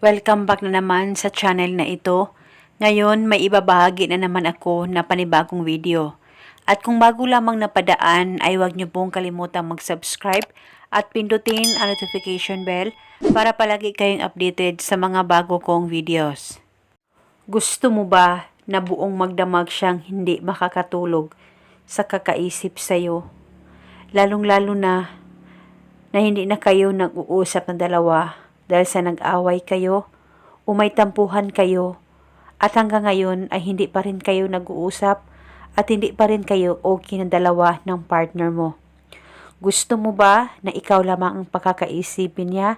Welcome back na naman sa channel na ito. Ngayon, may ibabahagi na naman ako na panibagong video. At kung bago lamang napadaan, ay huwag niyo pong kalimutang mag-subscribe at pindutin ang notification bell para palagi kayong updated sa mga bago kong videos. Gusto mo ba na buong magdamag siyang hindi makakatulog sa kakaisip sa'yo? Lalong-lalo na na hindi na kayo nag-uusap ng dalawa dahil sa nag-away kayo, umay tampuhan kayo, at hanggang ngayon ay hindi pa rin kayo nag-uusap at hindi pa rin kayo okay ng dalawa ng partner mo. Gusto mo ba na ikaw lamang ang pakakaisipin niya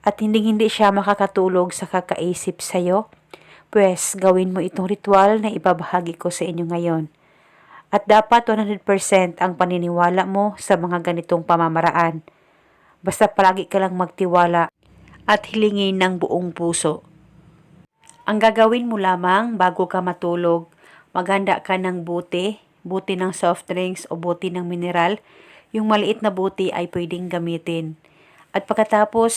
at hindi hindi siya makakatulog sa kakaisip sa'yo? Pwes, gawin mo itong ritual na ibabahagi ko sa inyo ngayon. At dapat 100% ang paniniwala mo sa mga ganitong pamamaraan. Basta palagi ka lang magtiwala at hilingin ng buong puso. Ang gagawin mo lamang bago ka matulog, maghanda ka ng buti, buti ng soft drinks o buti ng mineral. Yung maliit na buti ay pwedeng gamitin. At pagkatapos,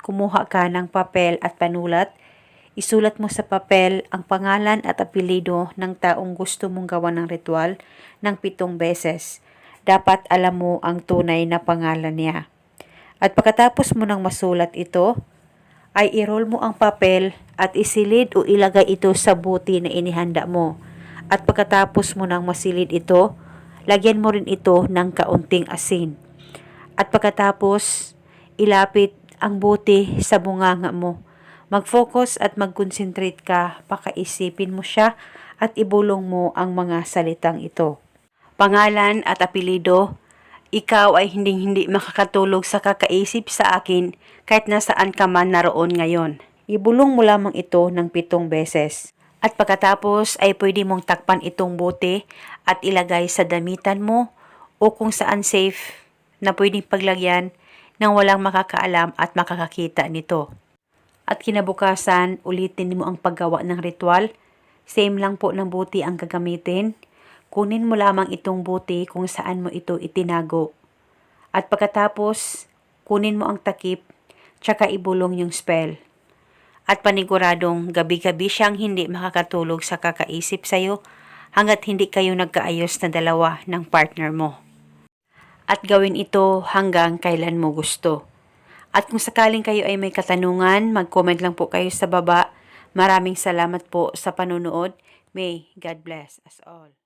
kumuha ka ng papel at panulat, isulat mo sa papel ang pangalan at apelido ng taong gusto mong gawa ng ritual ng pitong beses. Dapat alam mo ang tunay na pangalan niya. At pagkatapos mo nang masulat ito, ay i-roll mo ang papel at isilid o ilagay ito sa buti na inihanda mo. At pagkatapos mo nang masilid ito, lagyan mo rin ito ng kaunting asin. At pagkatapos, ilapit ang buti sa bunganga mo. Mag-focus at mag-concentrate ka, pakaisipin mo siya at ibulong mo ang mga salitang ito. Pangalan at apelido, ikaw ay hinding-hindi makakatulog sa kakaisip sa akin kahit nasaan ka man naroon ngayon. Ibulong mo lamang ito ng pitong beses. At pagkatapos ay pwede mong takpan itong bote at ilagay sa damitan mo o kung saan safe na pwedeng paglagyan nang walang makakaalam at makakakita nito. At kinabukasan, ulitin mo ang paggawa ng ritual. Same lang po ng buti ang gagamitin. Kunin mo lamang itong buti kung saan mo ito itinago. At pagkatapos, kunin mo ang takip, tsaka ibulong yung spell. At paniguradong gabi-gabi siyang hindi makakatulog sa kakaisip sa'yo hanggat hindi kayo nagkaayos na dalawa ng partner mo. At gawin ito hanggang kailan mo gusto. At kung sakaling kayo ay may katanungan, mag-comment lang po kayo sa baba. Maraming salamat po sa panunood. May God bless us all.